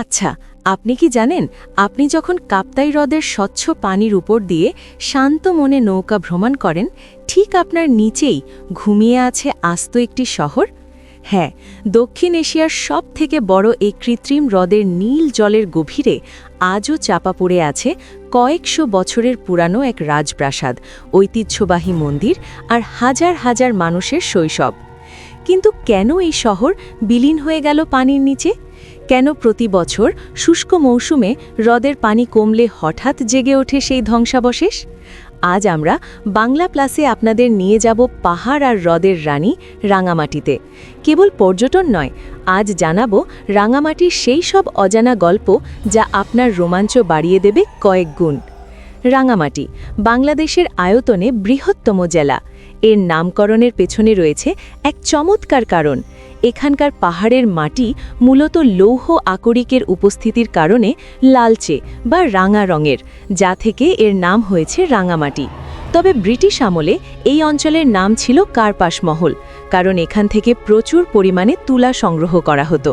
আচ্ছা আপনি কি জানেন, আপনি যখন কাপ্তাই হ্রদের স্বচ্ছ পানির উপর দিয়ে শান্ত মনে নৌকা ভ্রমণ করেন, ঠিক আপনার নিচেই ঘুমিয়ে আছে আস্ত একটি শহর? হ্যাঁ দক্ষিণ এশিয়ার সব থেকে বড় এই কৃত্রিম হ্রদের নীল জলের গভীরে আজও চাপা পড়ে আছে কয়েকশো বছরের পুরানো এক রাজপ্রাসাদ, ঐতিহ্যবাহী মন্দির আর হাজার হাজার মানুষের শৈশব। কিন্তু কেন এই শহর বিলীন হয়ে গেল পানির নিচে? কেন প্রতি বছর শুষ্ক মৌসুমে হ্রদের পানি কমলে হঠাৎ জেগে ওঠে সেই ধ্বংসাবশেষ? আজ আমরা বাংলা প্লাসে আপনাদের নিয়ে যাব পাহাড় আর হ্রদের রানী রাঙামাটিতে। কেবল পর্যটন নয়, আজ জানাব রাঙামাটির সেই সব অজানা গল্প যা আপনার রোমাঞ্চ বাড়িয়ে দেবে কয়েক গুণ। রাঙামাটি, বাংলাদেশের আয়তনে বৃহত্তম জেলা। এর নামকরণের পেছনে রয়েছে এক চমৎকার কারণ। এখানকার পাহাড়ের মাটি মূলত লৌহ আকরিকের উপস্থিতির কারণে লালচে বা রাঙা রঙের, যা থেকে এর নাম হয়েছে রাঙামাটি। তবে ব্রিটিশ আমলে এই অঞ্চলের নাম ছিল কার্পাস মহল, কারণ এখান থেকে প্রচুর পরিমাণে তুলা সংগ্রহ করা হতো।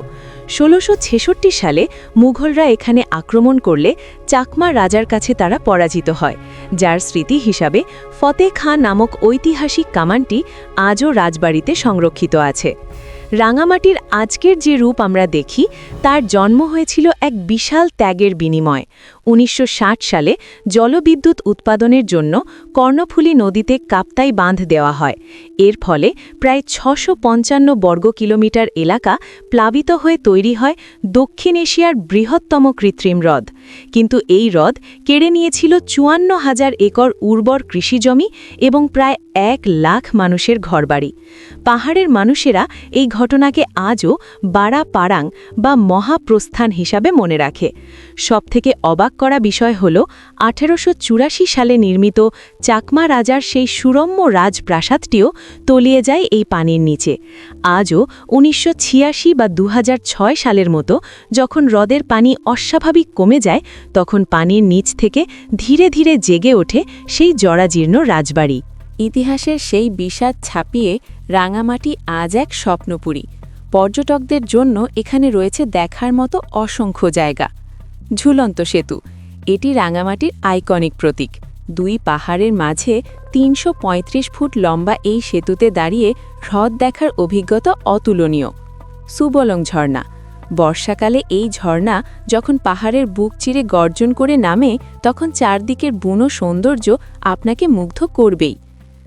ষোলোশো সালে মুঘলরা এখানে আক্রমণ করলে চাকমা রাজার কাছে তারা পরাজিত হয়, যার স্মৃতি হিসাবে ফতে খাঁ নামক ঐতিহাসিক কামানটি আজও রাজবাড়িতে সংরক্ষিত আছে। রাঙামাটির আজকের যে রূপ আমরা দেখি, তার জন্ম হয়েছিল এক বিশাল ত্যাগের বিনিময়। উনিশশো ষাট সালে জলবিদ্যুৎ উৎপাদনের জন্য কর্ণফুলী নদীতে কাপ্তাই বাঁধ দেওয়া হয়। এর ফলে প্রায় ছশো পঞ্চান্ন বর্গ কিলোমিটার এলাকা প্লাবিত হয়ে তৈরি হয় দক্ষিণ এশিয়ার বৃহত্তম কৃত্রিম হ্রদ। কিন্তু এই হ্রদ কেড়ে নিয়েছিল চুয়ান্ন হাজার একর উর্বর কৃষিজমি এবং প্রায় এক লাখ মানুষের ঘরবাড়ি। পাহাড়ের মানুষেরা এই ঘটনাকে আজও বাড়া পাড়াং বা মহাপ্রস্থান হিসাবে মনে রাখে। সবথেকে অবাক করা বিষয় হল, আঠেরোশো চুরাশি সালে নির্মিত চাকমা রাজার সেই সুরম্য রাজপ্রাসাদটিও তলিয়ে যায় এই পানির নিচে। আজও উনিশশো ছিয়াশি বা দু হাজার ছয় সালের মতো যখন হ্রদের পানি অস্বাভাবিক কমে যায়, তখন পানির নিচ থেকে ধীরে ধীরে জেগে ওঠে সেই জরাজীর্ণ রাজবাড়ি। ইতিহাসের সেই বিষাদ ছাপিয়ে রাঙামাটি আজ এক স্বপ্নপুরী। পর্যটকদের জন্য এখানে রয়েছে দেখার মতো অসংখ্য জায়গা। ঝুলন্ত সেতু, এটি রাঙামাটির আইকনিক প্রতীক। দুই পাহাড়ের মাঝে তিনশো পঁয়ত্রিশ ফুট লম্বা এই সেতুতে দাঁড়িয়ে হ্রদ দেখার অভিজ্ঞতা অতুলনীয়। সুবলং ঝর্ণা, বর্ষাকালে এই ঝর্ণা যখন পাহাড়ের বুক চিরে গর্জন করে নামে, তখন চারদিকের বুনো সৌন্দর্য আপনাকে মুগ্ধ করবেই।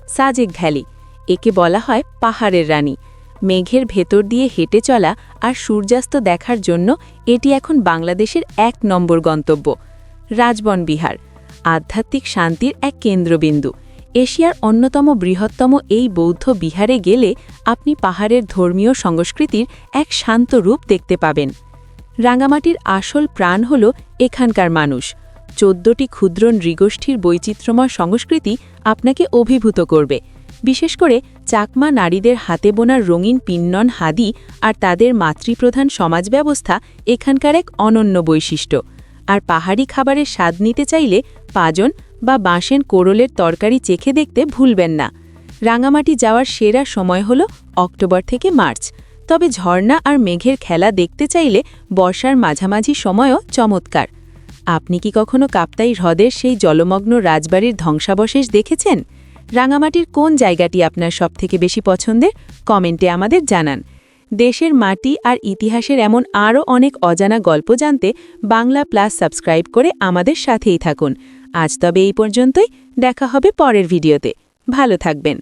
সাজেক ভ্যালি একে বলা হয় পাহাড়ের রানী। মেঘের ভেতর দিয়ে হেঁটে চলা আর সূর্যাস্ত দেখার জন্য এটি এখন বাংলাদেশের এক নম্বর গন্তব্য, রাজবন বিহার, আধ্যাত্মিক শান্তির এক কেন্দ্রবিন্দু। এশিয়ার অন্যতম বৃহত্তম এই বৌদ্ধ বিহারে গেলে আপনি পাহাড়ের ধর্মীয় সংস্কৃতির এক শান্ত রূপ দেখতে পাবেন। রাঙামাটির আসল প্রাণ হল এখানকার মানুষ। চোদ্দটি ক্ষুদ্র নৃগোষ্ঠীর বৈচিত্র্যময় সংস্কৃতি আপনাকে অভিভূত করবে। বিশেষ করে চাকমা নারীদের হাতে বোনার রঙিন পিন্নন হাদি আর তাদের মাতৃপ্রধান সমাজ ব্যবস্থা এখানকার এক অনন্য বৈশিষ্ট্য। আর পাহাড়ি খাবারের স্বাদ নিতে চাইলে পাজন বা বাঁশেন কোরলের তরকারি চেখে দেখতে ভুলবেন না। রাঙামাটি যাওয়ার সেরা সময় হল অক্টোবর থেকে মার্চ। তবে ঝর্ণা আর মেঘের খেলা দেখতে চাইলে বর্ষার মাঝামাঝি সময়ও চমৎকার। আপনি কি কখনো কাপ্তাই হ্রদের সেই জলমগ্ন রাজবাড়ির ধ্বংসাবশেষ দেখেছেন? রাঙামাটির কোন জায়গাটি আপনার সবথেকে বেশি পছন্দের? কমেন্টে আমাদের জানান। দেশের মাটি আর ইতিহাসের এমন আরও অনেক অজানা গল্প জানতে বাংলা প্লাস সাবস্ক্রাইব করে আমাদের সাথেই থাকুন। আজ তবে এই পর্যন্তই। দেখা হবে পরের ভিডিওতে। ভালো থাকবেন।